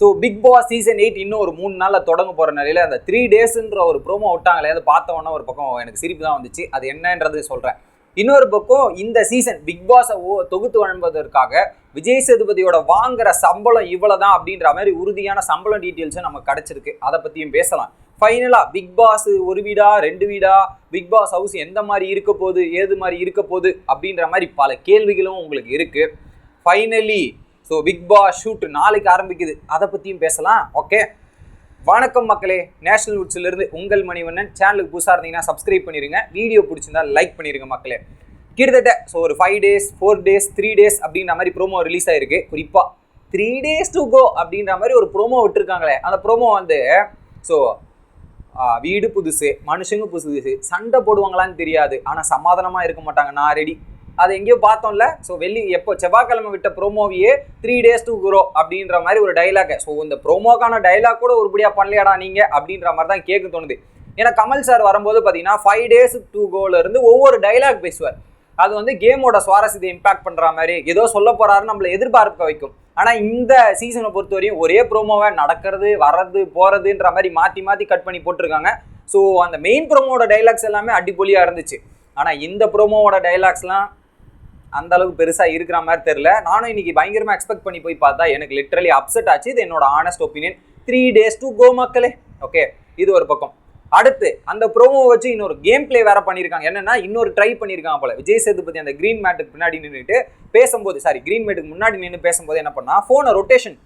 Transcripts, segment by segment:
So Bigg Boss season eight இன்னும் ஒரு மூணு நாளில் தொடங்க போகிற நிலையில் அந்த த்ரீ டேஸ்ன்ற ஒரு ப்ரோமோ விட்டாங்களே அதை பார்த்தவொன்னே ஒரு பக்கம் எனக்கு சிரிப்பு தான் வந்துச்சு. அது என்னன்றது சொல்கிறேன் இன்னொரு பக்கம் இந்த சீசன் பிக் பாஸை ஓ தொகுத்து வழங்குவதற்காக விஜய் சேதுபதியோட வாங்குற சம்பளம் இவ்வளோ தான் அப்படின்ற மாதிரி உறுதியான சம்பளம் டீட்டெயில்ஸும் நமக்கு கிடச்சிருக்கு. அதை பற்றியும் பேசலாம். ஃபைனலாக பிக் பாஸ் ஒரு வீடா ரெண்டு வீடா? பிக் பாஸ் ஹவுஸ் எந்த மாதிரி இருக்க போகுது ஏது மாதிரி இருக்க போகுது அப்படின்ற மாதிரி பல கேள்விகளும் உங்களுக்கு இருக்குது finally so Bigg Boss shoot நாளைக்கு ஆரம்பிக்குது. அதை பற்றியும் பேசலாம். ஓகே வணக்கம் மக்களே. நேஷனல் வுட்ஸ்லேருந்து உங்கள் மணிவண்ணன். சேனலுக்கு புதுசாக இருந்தீங்கன்னா சப்ஸ்கிரைப் பண்ணிடுங்க வீடியோ பிடிச்சிருந்தா லைக் பண்ணிடுங்க மக்களே. கிட்டத்தட்ட ஸோ ஒரு five days four days three days அப்படின்ற மாதிரி ப்ரோமோ ரிலீஸ் ஆயிருக்கு. குறிப்பாக த்ரீ டேஸ் டு கோ அப்படின்ற மாதிரி ஒரு ப்ரோமோ விட்டுருக்காங்களே. அந்த ப்ரோமோ வந்து ஸோ வீடு புதுசு மனுஷங்க புதுசு சண்டை போடுவாங்களான்னு தெரியாது. ஆனால் சமாதானமாக இருக்க மாட்டாங்க. நான் ரெடி அது எங்கேயோ பார்த்தோம்ல. ஸோ வெள்ளி எப்போ செவ்வாய்க்கிழமை விட்ட ப்ரோமோவையே த்ரீ டேஸ் டு குரோ அப்படின்ற மாதிரி ஒரு டைலாக ஸோ இந்த ப்ரோமோக்கான டைலாக் கூட உருப்படியாக பண்ணலையாடா நீங்கள் அப்படின்ற மாதிரி தான் கேட்க தோணுது. ஏன்னா கமல் சார் வரும்போது பார்த்தீங்கன்னா ஃபைவ் டேஸ் டூ கோலேருந்து ஒவ்வொரு டைலாக் பேசுவார். அது வந்து கேமோட சுவாரஸ்யத்தை இம்பாக்ட் பண்ணுற மாதிரி ஏதோ சொல்ல போகிறாருன்னு நம்மளை எதிர்பார்க்க வைக்கும். ஆனால் இந்த சீசனை பொறுத்தவரையும் ஒரே ப்ரோமோவை நடக்கிறது வர்றது போகிறதுன்ற மாதிரி மாற்றி மாற்றி கட் பண்ணி போட்டிருக்காங்க. ஸோ அந்த மெயின் ப்ரோமோட டைலாக்ஸ் எல்லாமே அடிப்பொலியாக இருந்துச்சு. ஆனால் இந்த ப்ரோமோவோட டைலாக்ஸ்லாம் அந்த அளவுக்கு பெருசாக இருக்கிற மாதிரி தெரில நானும் இன்னைக்கு பயங்கரமாக எக்ஸ்பெக்ட் பண்ணி போய் பார்த்தா எனக்கு லிட்ரலி அப்செட் ஆச்சு. இது என்னோட honest opinion three days to go மக்களே. ஓகே இது ஒரு பக்கம். அடுத்து அந்த ப்ரோமோ வச்சு இன்னொரு கேம் பிளே வேற பண்ணியிருக்காங்க. என்னன்னா இன்னொரு ட்ரை பண்ணியிருக்காங்க போல. விஜய் சேதுபதி அந்த கிரீன் மேட்டுக்கு பின்னாடி நின்றுட்டு பேசும்போது சாரி கிரீன் மேட்டுக்கு முன்னாடி நின்று பேசும்போது என்ன பண்ணா ஃபோனை ரொட்டேஷன்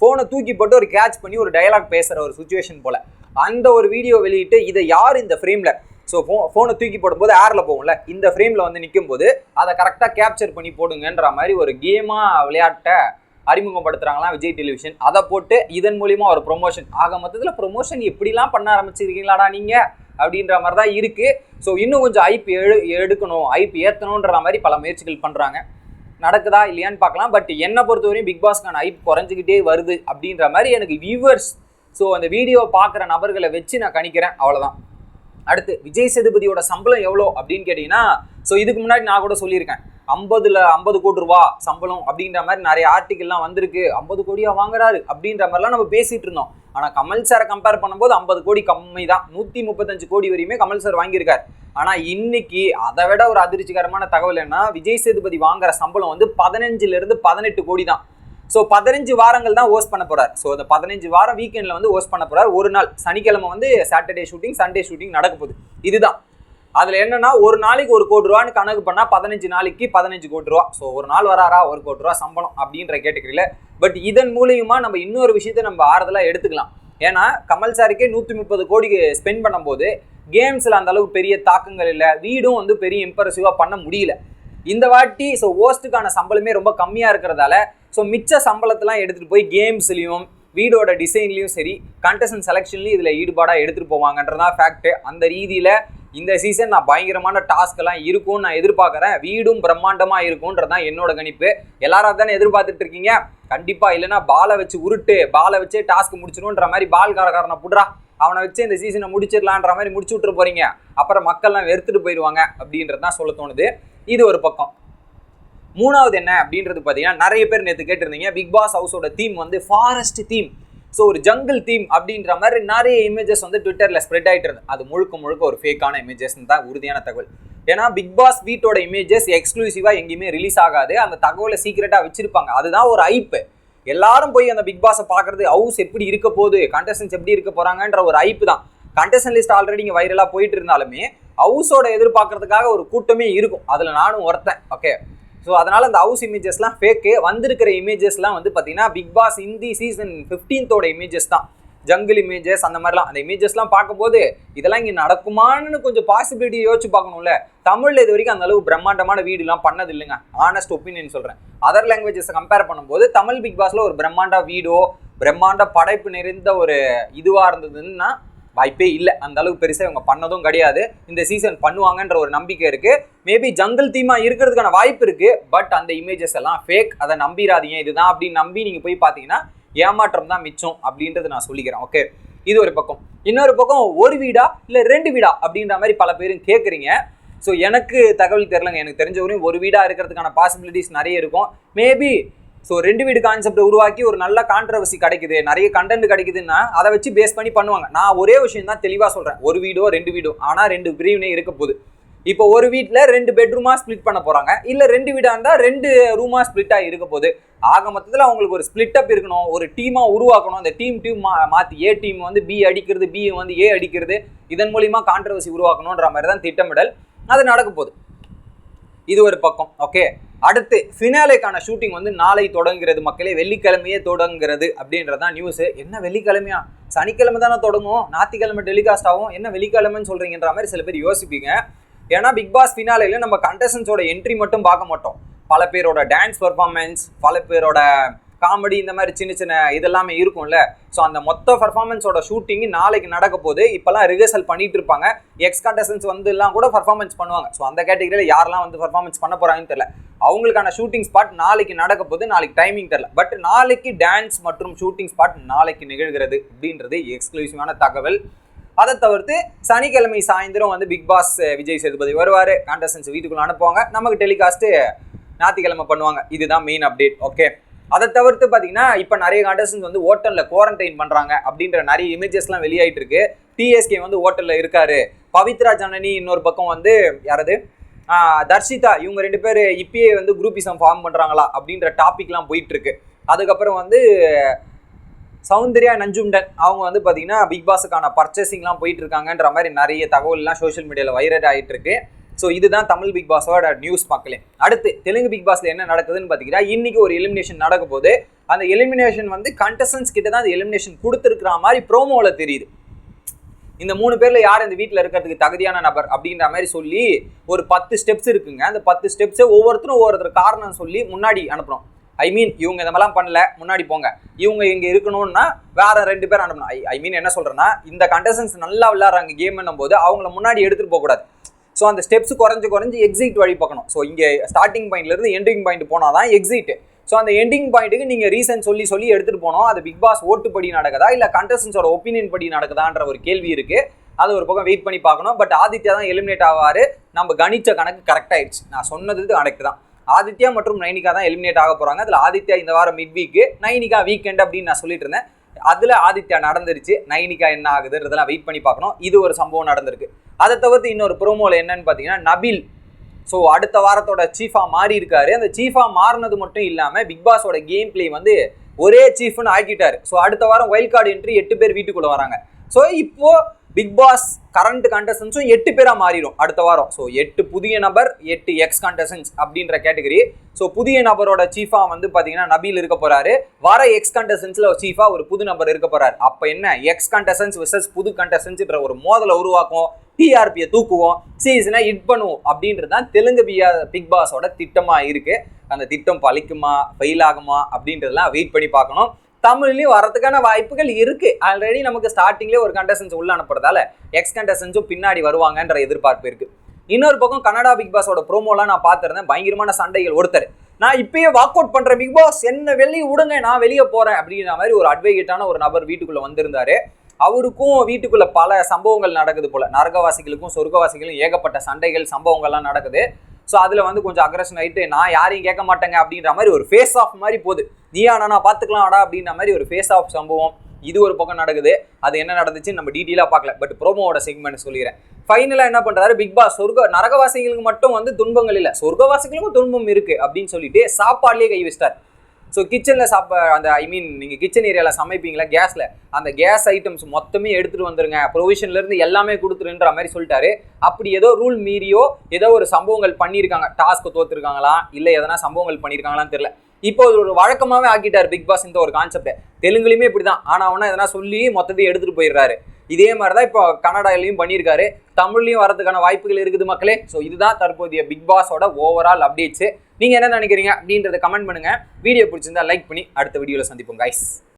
ஃபோனை தூக்கி போட்டு ஒரு கேட்ச் பண்ணி ஒரு டயலாக் பேசுகிற ஒரு சுச்சுவேஷன் போல. அந்த ஒரு வீடியோ வெளியிட்டு இதை யார் இந்த ஃப்ரேமில் ஸோ ஃபோ ஃபோனை தூக்கி போடும்போது ஏரில் போகும்ல. இந்த ஃப்ரேமில் வந்து நிற்கும் போது அதை கரெக்டாக கேப்சர் பண்ணி போடுங்கன்ற மாதிரி ஒரு கேமாக விளையாட்டை அறிமுகப்படுத்துறாங்களாம் விஜய் டெலிவிஷன் அதை போட்டு இதன் மூலிமா ஒரு ப்ரொமோஷன் ஆக மொத்தத்தில் ப்ரொமோஷன் எப்படிலாம் பண்ண ஆரம்பிச்சிருக்கீங்களாடா நீங்கள் அப்படின்ற மாதிரி தான் இருக்குது ஸோ இன்னும் கொஞ்சம் ஐபி எடு எடுக்கணும் ஐபி ஏற்றணுன்ற மாதிரி பல முயற்சிகள் பண்ணுறாங்க நடக்குதா இல்லையான்னு பார்க்கலாம். பட் என்னை பொறுத்தவரையும் பிக் பாஸ்க்கான ஐப் குறைஞ்சிக்கிட்டே வருது அப்படின்ற மாதிரி எனக்கு வியூவர்ஸ் ஸோ அந்த வீடியோ பார்க்குற நபர்களை வச்சு நான் கணிக்கிறேன். அவ்வளோதான் அடுத்து விஜய் சேதுபதியோட சம்பளம் எவ்வளோ அப்படின்னு கேட்டிங்கன்னா ஸோ இதுக்கு முன்னாடி நான் கூட சொல்லியிருக்கேன். ஐம்பதுல ஐம்பது கோடி ரூபா சம்பளம் அப்படின்ற மாதிரி நிறைய ஆர்டிக்கல்லாம் வந்திருக்கு. ஐம்பது கோடியா வாங்குறாரு அப்படின்ற மாதிரிலாம் நம்ம பேசிட்டு இருந்தோம். ஆனால் கமல் சாரை கம்பேர் பண்ணும்போது ஐம்பது கோடி கம்மி தான் நூற்றி முப்பத்தஞ்சு கோடி வரையுமே கமல் சார் வாங்கியிருக்காரு. ஆனால் இன்னைக்கு அதை விட ஒரு அதிர்ச்சிகரமான தகவல் என்ன விஜய் சேதுபதி வாங்குற சம்பளம் வந்து பதினஞ்சுலேருந்து பதினெட்டு கோடி தான் ஸோ பதினஞ்சு வாரங்கள் தான் ஹோஸ்ட் பண்ண போறார். ஸோ அந்த பதினஞ்சு வாரம் வீக்கெண்டில் வந்து ஹோஸ்ட் பண்ண போறார். ஒரு நாள் சனிக்கிழமை வந்து சாட்டர்டே ஷூட்டிங் சண்டே ஷூட்டிங் நடக்க போகுது. இதுதான். அதில் என்னன்னா ஒரு நாளைக்கு ஒரு கோடி ரூபான்னு கணக்கு பண்ணால் பதினஞ்சு நாளைக்கு பதினஞ்சு கோடி ரூபா. ஸோ ஒரு நாள் வராரா? ஒரு கோடி ரூபா சம்பளம் அப்படின்ற கேட்டகரியில். பட் இதன் மூலியமா நம்ம இன்னொரு விஷயத்தை நம்ம ஆறுதலாக எடுத்துக்கலாம். ஏன்னா கமல் சாருக்கே நூற்றி முப்பது கோடிக்கு ஸ்பெண்ட் பண்ணும்போது கேம்ஸில் அந்த அளவுக்கு பெரிய தாக்கங்கள் இல்லை. வீடும் வந்து பெரிய இம்ப்ரெசிவாக பண்ண முடியல. இந்த வாட்டி ஸோ ஓஸ்ட்டுக்கான சம்பளமே ரொம்ப கம்மியாக இருக்கிறதால ஸோ மிச்ச சம்பளத்தெல்லாம் எடுத்துகிட்டு போய் கேம்ஸ்லேயும் வீடோட டிசைன்லேயும் சரி கண்டஸ்டன் செலெக்ஷன்லையும் இதில் ஈடுபாடாக எடுத்துகிட்டு போவாங்கன்றதான் ஃபேக்ட்டு அந்த ரீதியில் இந்த சீசன் நான் பயங்கரமான டாஸ்க் எல்லாம் இருக்கும்னு நான் எதிர்பார்க்குறேன். வீடும் பிரம்மாண்டமாக இருக்கும்ன்றது தான் என்னோட கணிப்பு. எல்லாரும் தானே எதிர்பார்த்துட்டு இருக்கீங்க? கண்டிப்பாக இல்லைன்னா பாலை வச்சு உருட்டு பாலை வச்சே டாஸ்க் முடிச்சிடும்ன்ற மாதிரி பால் காரக்காரனை புடுறா. அவனை வச்சு இந்த சீசனை முடிச்சிடலான்ற மாதிரி முடிச்சு விட்டுரு போறீங்க. அப்புறம் மக்கள்லாம் வெறுத்துட்டு போயிடுவாங்க அப்படின்றது தான் சொல்ல தோணுது. இது ஒரு பக்கம். மூணாவது என்ன அப்படின்றது பார்த்தீங்கன்னா நிறைய பேர் நேற்று கேட்டிருந்தீங்க பிக் பாஸ் ஹவுஸோட தீம் வந்து ஃபாரஸ்ட் தீம் ஸோ ஒரு ஜங்கிள் தீம் அப்படின்ற மாதிரி நிறைய இமேஜஸ் வந்து ட்விட்டரில் ஸ்ப்ரெட் ஆகிட்டு இருந்து அது முழுக்க முழுக்க ஒரு ஃபேக்கான இமேஜஸ்ன்னு தான் உறுதியான தகவல். ஏன்னா பிக் பாஸ் வீட்டோட இமேஜஸ் எக்ஸ்க்ளூசிவாக எங்கேயுமே ரிலீஸ் ஆகாது. அந்த தகவலை சீக்கிரட்டாக வச்சிருப்பாங்க. அதுதான் ஒரு ஐப்பு எல்லாரும் போய் அந்த பிக் பாஸை பார்க்கறது ஹவுஸ் எப்படி இருக்க போகுது கண்டஸ்டன்ஸ் எப்படி இருக்க போகிறாங்கன்ற ஒரு ஐப்பு தான். கண்டஸ்டன் லிஸ்ட் ஆல்ரெடி இங்கே வைரலாக போயிட்டு இருந்தாலுமே ஹவுஸோட எதிர்பார்க்கறதுக்காக ஒரு கூட்டமே இருக்கும். அதில் நானும் ஒருத்தன் ஓகே ஸோ அதனால் அந்த ஹவுஸ் இமேஜஸ்லாம் ஃபேக்கு வந்திருக்கிற இமேஜஸ்லாம் வந்து பார்த்தீங்கன்னா பிக் பாஸ் இந்தி சீசன் ஃபிஃப்டீன்த்தோட இமேஜஸ் தான். ஜங்கிள் இமேஜஸ் அந்த மாதிரிலாம். அந்த இமேஜஸ்லாம் பார்க்கும்போது இதெல்லாம் இங்கே நடக்குமான்னு கொஞ்சம் பாசிபிலிட்டி யோசிச்சு பார்க்கணும்ல. தமிழில் இது வரைக்கும் அந்த பிரம்மாண்டமான வீடுலாம் பண்ணது இல்லைங்க. ஆனஸ்ட் ஒப்பீனியன் சொல்கிறேன் அதர் லாங்குவேஜஸை கம்பேர் பண்ணும்போது தமிழ் பிக் பாஸில் ஒரு பிரம்மாண்ட வீடோ பிரம்மாண்ட படைப்பு நிறைந்த ஒரு இதுவாக இருந்ததுன்னா வாய்ப்பே இல்லை. அந்த அளவுக்கு பெருசாக இவங்க பண்ணதும் கிடையாது. இந்த சீசன் பண்ணுவாங்கன்ற ஒரு நம்பிக்கை இருக்குது மேபி ஜங்கிள் தீமா இருக்கிறதுக்கான வாய்ப்பு இருக்குது பட் அந்த இமேஜஸ் எல்லாம் ஃபேக் அதை நம்பிடாதீங்க இதுதான் அப்படின்னு நம்பி நீங்கள் போய் பார்த்தீங்கன்னா ஏமாற்றம் தான் மிச்சம் அப்படின்றது நான் சொல்லிக்கிறேன். ஓகே இது ஒரு பக்கம். இன்னொரு பக்கம் ஒரு வீடா இல்லை ரெண்டு வீடா அப்படின்ற மாதிரி பல பேரும் கேட்குறீங்க ஸோ எனக்கு தகவல் தெரிலங்க எனக்கு தெரிஞ்ச வரையும் ஒரு வீடாக இருக்கிறதுக்கான பாசிபிலிட்டிஸ் நிறைய இருக்கும். மேபி ஸோ ரெண்டு வீடு கான்செப்டை உருவாக்கி ஒரு நல்ல கான்ட்ரவர்சி கிடைக்குது. நிறைய கண்டென்ட் கிடைக்குதுன்னா அதை வச்சு பேஸ் பண்ணி பண்ணுவாங்க. நான் ஒரே விஷயம் தான் தெளிவாக சொல்கிறேன் ஒரு வீடோ ரெண்டு வீடோ. ஆனால் ரெண்டு பிரிவினை இருக்க போகுது. இப்போ ஒரு வீட்டில் ரெண்டு பெட்ரூமாக ஸ்ப்ளிட் பண்ண போகிறாங்க இல்லை ரெண்டு வீடாக இருந்தால் ரெண்டு ரூமாக ஸ்ப்ளிட்டாக இருக்க போகுது. ஆக மொத்தத்தில் அவங்களுக்கு ஒரு ஸ்ப்ளிட் அப் இருக்கணும். ஒரு டீமாக உருவாக்கணும். அந்த டீம் டீம் மா மாற்றி ஏ டீம் வந்து பி அடிக்கிறது பி வந்து ஏ அடிக்கிறது இதன் மூலிமா கான்ட்ரவர்சி உருவாக்கணுன்ற மாதிரி தான் திட்டமிடல். அது நடக்க போகுது. இது ஒரு பக்கம். ஓகே அடுத்து ஃபினாலேக்கான ஷூட்டிங் வந்து நாளை தொடங்குகிறது. மக்களே வெள்ளிக்கிழமையே தொடங்குறது அப்படின்றதான் நியூஸ் என்ன வெள்ளிக்கிழமையா? சனிக்கிழமை தானே தொடங்கும். ஞாத்திக்கிழமை டெலிகாஸ்ட் ஆகும். என்ன வெள்ளிக்கிழமைன்னு சொல்றீங்கன்ற மாதிரி சில பேர் யோசிப்பீங்க. ஏன்னா பிக் பாஸ் ஃபினாலேல நம்ம கண்டஸ்டன்ஸோட என்ட்ரி மட்டும் பார்க்க மாட்டோம். பல பேரோட டான்ஸ் பர்ஃபார்மன்ஸ் பல பேரோட காமெடி இந்த மாதிரி சின்ன சின்ன இதெல்லாமே இருக்கும்ல. ஸோ அந்த மொத்த பர்ஃபார்மன்ஸோட ஷூட்டிங் நாளைக்கு நடக்க போது இப்போல்லாம் ரிஹர்சல் பண்ணிட்டு இருப்பாங்க. எக்ஸ் கண்டஸ்டன்ஸ் வந்து எல்லாம் கூட பர்ஃபார்மன்ஸ் பண்ணுவாங்க. ஸோ அந்த கேட்டகரியில் யாரெல்லாம் வந்து பர்ஃபார்மன்ஸ் பண்ண போகிறாங்கன்னு தெரியல. அவங்களுக்கான ஷூட்டிங் ஸ்பாட் நாளைக்கு நடக்க போது நாளைக்கு டைமிங் தெரியல. பட் நாளைக்கு டான்ஸ் மற்றும் ஷூட்டிங் ஸ்பாட் நாளைக்கு நிகழ்கிறது அப்படின்றது எக்ஸ்க்ளூசிவான தகவல். அதை தவிர்த்து சனிக்கிழமை சாயந்தரம் வந்து பிக் பாஸ் விஜய் சேதுபதி வருவார். கான்டஸ்டன்ஸ் வீட்டுக்குள்ளே அனுப்புவாங்க. நமக்கு டெலிகாஸ்ட்டு ஞாத்திக்கிழமை பண்ணுவாங்க. இதுதான் மெயின் அப்டேட் ஓகே அதை தவிர்த்து பார்த்தீங்கன்னா இப்போ நிறைய கண்டஸ்டன்ஸ் வந்து ஹோட்டலில் குவாரண்டைன் பண்ணுறாங்க அப்படின்ற நிறைய இமேஜஸ்லாம் வெளியாயிட்டு இருக்கு. டிஎஸ்கே வந்து ஹோட்டலில் இருக்காரு. பவித்ரா ஜனனி இன்னொரு பக்கம் வந்து யாராவது தர்ஷிதா. இவங்க ரெண்டு பேர் இப்பயே வந்து குரூப்பிசம் ஃபார்ம் பண்ணுறாங்களா அப்படின்ற டாபிக்லாம் போயிட்டு இருக்கு. அதுக்கப்புறம் வந்து சௌந்தர்யா நஞ்சுண்டன் அவங்க வந்து பார்த்தீங்கன்னா பிக் பாஸுக்கான பர்ச்சேசிங்லாம் போயிட்டு இருக்காங்கன்ற மாதிரி நிறைய தகவல்லாம் சோஷியல் மீடியாவில் வைரல் ஆகிட்டு இருக்கு. ஸோ இதுதான் தமிழ் பிக் பாஸோட நியூஸ் மக்களே. அடுத்து தெலுங்கு பிக் பாஸ்ல என்ன நடக்குதுன்னு பார்த்தீங்கன்னா இன்னைக்கு ஒரு எலிமினேஷன் நடக்க போது அந்த எலிமினேஷன் வந்து கண்டஸ்டன்ஸ் கிட்ட தான் அந்த எலிமினேஷன் கொடுத்துருக்கிற மாதிரி ப்ரோமோவில் தெரியுது. இந்த மூணு பேரில் யார் இந்த வீட்டில் இருக்கிறதுக்கு தகுதியான நபர் அப்படின்ற மாதிரி சொல்லி ஒரு பத்து ஸ்டெப்ஸ் இருக்குங்க. அந்த பத்து ஸ்டெப்ஸை ஒவ்வொருத்தரும் ஒவ்வொருத்தர் காரணம் சொல்லி முன்னாடி அனுப்புகிறோம் ஐ மீன் இவங்க இந்த மாதிரிலாம் பண்ணல. முன்னாடி போங்க. இவங்க இங்கே இருக்கணும்னா வேற ரெண்டு பேர் அனுப்பணும். ஐ ஐ மீன் என்ன சொல்கிறேன்னா இந்த கண்டஸ்டன்ஸ் நல்லா விளையாடுறாங்க கேம்னும் போது அவங்கள முன்னாடி எடுத்துகிட்டு போக கூடாது ஸோ அந்த ஸ்டெப்ஸ் குறைஞ்சு குறைஞ்சு எக்ஸிட் வழி பார்க்கணும். ஸோ இங்கே ஸ்டார்டிங் பாயிண்ட்லேருந்து எண்டிங் பாயிண்ட் போனால் தான் எக்ஸிட் ஸோ அந்த எண்டிங் பாயிண்ட்டுக்கு நீங்கள் ரீசன் சொல்லி சொல்லி எடுத்துகிட்டு போனோம். அது பிக் பாஸ் ஓட்டுப்படி நடக்குதா? இல்லை கண்டஸ்டன்ஸோட ஒப்பீனியன் படி நடக்குதான்ற ஒரு கேள்வி இருக்குது அது ஒரு பக்கம் வெயிட் பண்ணி பார்க்கணும். பட் ஆதித்யா தான் எலிமினேட் ஆவாரு. நம்ம கணிச்ச கணக்கு கரெக்ட் ஆயிடுச்சு. நான் சொன்னது கணக்கு தான். ஆதித்யா மற்றும் நைனிகா தான் எலிமினேட் ஆக போகிறாங்க அதில் ஆதித்யா இந்த வாரம் மிட் வீக்கு நைனிகா வீக்கெண்ட் அப்படின்னு நான் சொல்லிட்டு இருந்தேன். அதில் ஆதித்யா நடந்துருச்சு. நைனிகா என்ன ஆகுதுன்றதெல்லாம் வெயிட் பண்ணி பார்க்கணும். இது ஒரு சம்பவம் நடந்திருக்கு. அதை தவிர்த்து இன்னொரு ப்ரோமோவில் என்னன்னு பார்த்தீங்கன்னா நபில். ஸோ அடுத்த வாரத்தோட சீஃபாக மாறி இருக்காரு அந்த சீஃபாக மாறினது மட்டும் இல்லாமல் பிக் பாஸோட கேம் பிளே வந்து ஒரே சீஃப்னு ஆக்கிட்டார். ஸோ அடுத்த வாரம் வைல்ட் கார்டு என்ட்ரி எட்டு பேர் வீட்டுக்குள்ளே வராங்க. ஸோ இப்போ பிக் பாஸ் கரண்ட் கண்டஸ்டன்ஸும் எட்டு பேராக மாறிடும் அடுத்த வாரம். ஸோ எட்டு புதிய நபர் எட்டு எக்ஸ் கண்டஸ்டன்ஸ் அப்படின்ற கேட்டகரி ஸோ புதிய நபரோட சீஃபாக வந்து பார்த்தீங்கன்னா நபீல் இருக்க போறாரு. வர எக்ஸ் கண்டஸ்டன்ஸில் சீஃபாக ஒரு புது நபர் இருக்க போறாரு. அப்போ என்ன? எக்ஸ் கண்டஸ்டன்ஸ் விசஸ் புது கண்டஸ்டன்ஸ்ன்ற ஒரு மோதலை உருவாக்கும். டிஆர்பியை தூக்குவோம். சீசனை ஹிட் பண்ணுவோம் அப்படின்றது தான் தெலுங்கு பியா பிக் பாஸோட திட்டமாக இருக்கு. அந்த திட்டம் பழிக்குமா? ஃபெயில் ஆகுமா? அப்படின்றதெல்லாம் வெயிட் பண்ணி பார்க்கணும். தமிழ்லையும் வரதுக்கான வாய்ப்புகள் இருக்கு. ஆல்ரெடி நமக்கு ஸ்டார்டிங்லேயே ஒரு கண்டஸ்டன்ஸ் உள்ள அனுப்புறதால எக்ஸ் கண்டஸ்டன்ஸும் பின்னாடி வருவாங்கன்ற எதிர்பார்ப்பு இருக்கு. இன்னொரு பக்கம் கனடா பிக் பாஸோட ப்ரோமோலாம் நான் பார்த்துருந்தேன். பயங்கரமான சண்டைகள் ஒருத்தர். நான் இப்பயே வாக் அவுட் பண்ற பிக் பாஸ் என்ன வெளியே விடுங்க நான் வெளியே போறேன் அப்படின்ற மாதிரி ஒரு அட்வொகேட்டான ஒரு நபர் வீட்டுக்குள்ள வந்திருந்தாரு. அவருக்கும் வீட்டுக்குள்ள பல சம்பவங்கள் நடக்குது போல. நரகவாசிகளுக்கும் சொர்க்கவாசிகளும் ஏகப்பட்ட சண்டைகள் சம்பவங்கள்லாம் நடக்குது. ஸோ அதில் வந்து கொஞ்சம் அக்ரஷன் ஆகிட்டு நான் யாரையும் கேட்க மாட்டேங்க அப்படின்ற மாதிரி ஒரு ஃபேஸ் ஆஃப் மாதிரி போகுது. நீயா நான் பார்த்துக்கலாம்டா அப்படின்ற மாதிரி ஒரு ஃபேஸ் ஆஃப் சம்பவம். இது ஒரு பக்கம் நடக்குது. அது என்ன நடந்துச்சு நம்ம டீட்டெயிலாக பார்க்கல. பட் ப்ரோமோவோட செக்மெண்ட் சொல்லிடுறேன். ஃபைனலாக என்ன பண்ணுறாரு பிக் பாஸ் சொர்க்க நரகவாசிகளுக்கு மட்டும் வந்து துன்பங்கள் இல்லை. சொர்க்கவாசிகளுக்கும் துன்பம் இருக்குது அப்படின்னு சொல்லிட்டு சாப்பாடுலேயே கை வச்சிட்டார். ஸோ கிச்சனில் சாப்ப அந்த ஐ மீன் நீங்கள் கிச்சன் ஏரியாவில் சமைப்பீங்களா? கேஸில் அந்த கேஸ் ஐட்டம்ஸ் மொத்தமே எடுத்துகிட்டு வந்துருங்க. ப்ரொவிஷன்லேருந்து எல்லாமே கொடுத்துருன்ற மாதிரி சொல்லிட்டாரு. அப்படி ஏதோ ரூல் மீறியோ ஏதோ ஒரு சம்பவங்கள் பண்ணியிருக்காங்க. டாஸ்க்கு தோத்துருக்காங்களா? இல்லை எதனா சம்பவங்கள் பண்ணியிருக்காங்களான்னு தெரியல. இப்போ அது ஒரு வழக்கமாகவே ஆக்கிட்டார் பிக் பாஸ் இந்த ஒரு கான்செப்ட் தெலுங்குலையுமே இப்படி தான் ஆனால் அவனா எதனா சொல்லி மொத்தத்தையும் எடுத்துகிட்டு போயிடுறாரு. இதே மாதிரி தான் இப்போ கன்னடாலையும் பண்ணியிருக்காரு. தமிழ்லையும் வரதுக்கான வாய்ப்புகள் இருக்குது மக்களே. ஸோ இதுதான் தற்போதைய பிக் பாஸோட ஓவரால் அப்டேட்ஸு நீங்கள் என்ன நினைக்கிறீங்க அப்படின்றத கமெண்ட் பண்ணுங்கள் வீடியோ பிடிச்சிருந்தா லைக் பண்ணி அடுத்த வீடியோவில் சந்திப்போம் கைஸ்